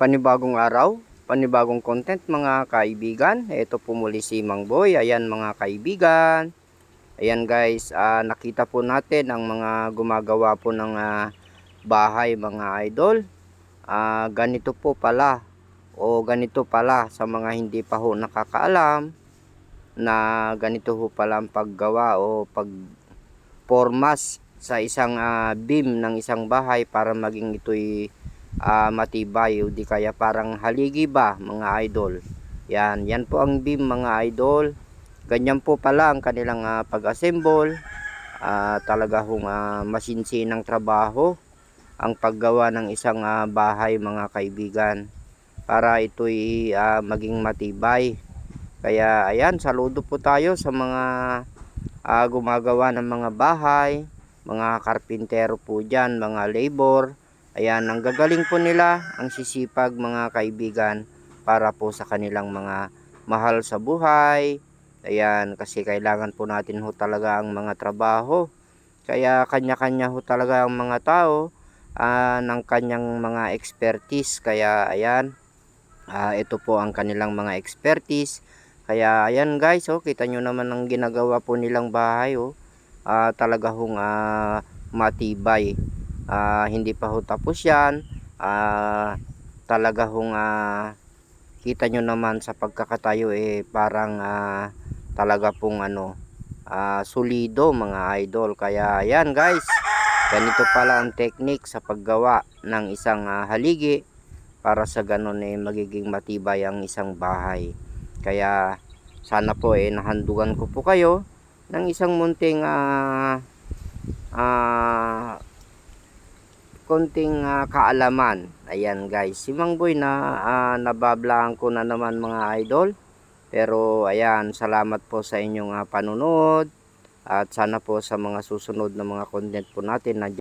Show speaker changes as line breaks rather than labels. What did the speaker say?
panibagong araw, panibagong content mga kaibigan. Ito po muli si Mang Boy. Ayan mga kaibigan. Ayan guys, ah, nakita po natin ang mga gumagawa po ng ah, bahay mga idol. Ah, ganito po pala o ganito pala sa mga hindi pa ho nakakaalam na ganito ho pala ang paggawa o pag formas sa isang ah, beam ng isang bahay para maging ito'y ah, matibay o di kaya parang haligi ba mga idol. Yan, yan po ang beam mga idol. Ganyan po pala ang kanilang ah, pag-assemble. Ah, talaga hong ah, masinsinang trabaho ang paggawa ng isang ah, bahay mga kaibigan para ito'y ah, maging matibay. Kaya ayan, saludo po tayo sa mga ah, gumagawa ng mga bahay, mga karpintero po dyan, mga labor. Ayan, ang gagaling po nila, ang sisipag mga kaibigan para po sa kanilang mga mahal sa buhay. Ayan, kasi kailangan po natin ho talaga ang mga trabaho. Kaya kanya-kanya ho talaga ang mga tao ah, ng kanyang mga expertise. Kaya ayan, ah, ito po ang kanilang mga expertise. Kaya ayan guys, oh, kita nyo naman ang ginagawa po nilang bahay. Oh. Ah, talaga hong ah, matibay. Ah, hindi pa ho tapos yan. Ah, talaga hong ah, kita nyo naman sa pagkakatayo eh parang ah, talaga pong ano ah, solido mga idol. Kaya ayan guys, ganito pala ang technique sa paggawa ng isang ah, haligi para sa ganun eh magiging matibay ang isang bahay. Kaya sana po eh nahandugan ko po kayo ng isang munting ah ah, konting ah, kaalaman. Ayan guys, si Mang Boy na ah, nabablaan ko na naman mga idol. Pero ayan, salamat po sa inyong ah, panunod at sana po sa mga susunod na mga content po natin na